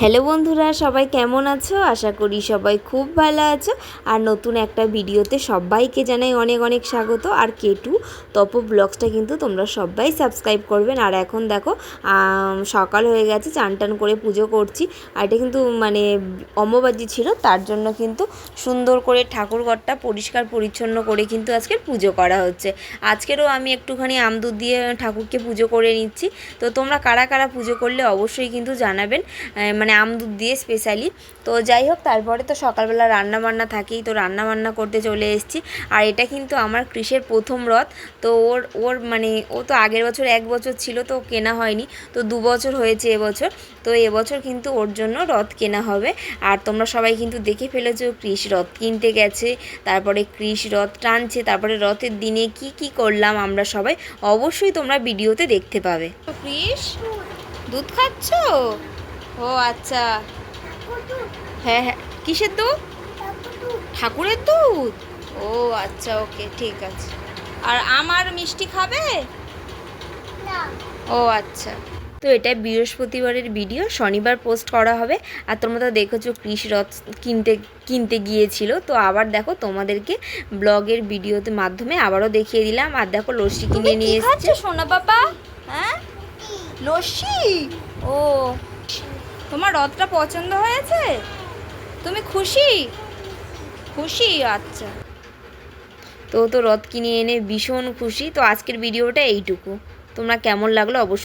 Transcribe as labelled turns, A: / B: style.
A: Hello বন্ধুরা সবাই কেমন আছো? আশা করি সবাই খুব ভালো আছো। আর নতুন একটা ভিডিওতে সবাইকে জানাই অনেক অনেক স্বাগত। আর কেটু তপ ব্লগসটা কিন্তু তোমরা সবাই সাবস্ক্রাইব করবেন আর এখন দেখো সকাল হয়ে গেছে চান টান করে পুজো করছি। আর এটা কিন্তু মানে অম্ববাজি ছিল তার জন্য কিন্তু সুন্দর করে ঠাকুরঘরটা পরিষ্কার পরিচ্ছন্ন করে কিন্তু আজকে পুজো করা হচ্ছে। আজকেরও আমি একটুখানি আমদুধ দিয়ে ঠাকুরকে পুজো করে নিচ্ছি। তো তোমরা কারা কারা পুজো করলে অবশ্যই কিন্তু জানাবেন। আহ, মানে আমদুধ দিয়ে স্পেশালি তো যাই হোক তারপরে তো সকালবেলা রান্না বান্না থাকেই, তো রান্না বান্না করতে চলে এসেছি। আর এটা কিন্তু আমার কৃষের প্রথম রথ। তো ওর ওর মানে ও তো আগের বছর এক বছর ছিল, তো কেনা হয়নি। তো দু বছর হয়েছে এবছর। তো এবছর কিন্তু ওর জন্য রথ কেনা হবে। আর তোমরা সবাই কিন্তু দেখে ফেলেছো, কৃষ রথ কিনতে গেছে, তারপরে কৃষ রথ টানছে, তারপরে রথের দিনে কি কি করলাম আমরা সবাই অবশ্যই তোমরা ভিডিওতে দেখতে পাবে। কৃষ, দুধ খাচ্ছ? ও আচ্ছা। হ্যাঁ হ্যাঁ। কিসের দুধ? ঠাকুরের দুধ? ও আচ্ছা ওকে ঠিক আছে। আর আমার মিষ্টি খাবে? ও আচ্ছা। তো এটা বৃহস্পতিবারের ভিডিও শনিবার পোস্ট করা হবে। আর তোমরা তো দেখেছ কৃষি রথ কিনতে কিনতে গিয়েছিল। তো আবার দেখো তোমাদেরকে ব্লগের ভিডিওতে মাধ্যমে আবারও দেখিয়ে দিলাম। আর দেখো লস্যি কিনে নিয়ে এসেছে। সোনা বাবা হ্যাঁ? লস্যি? ও। তোমার রথটা পছন্দ হয়েছে? তুমি খুশি? খুশি আচ্ছা। তো তো রথ কিনে এনে ভীষণ খুশি, তো আজকের ভিডিওটা এইটুকু। তোমরা কেমন লাগল অবশ্যই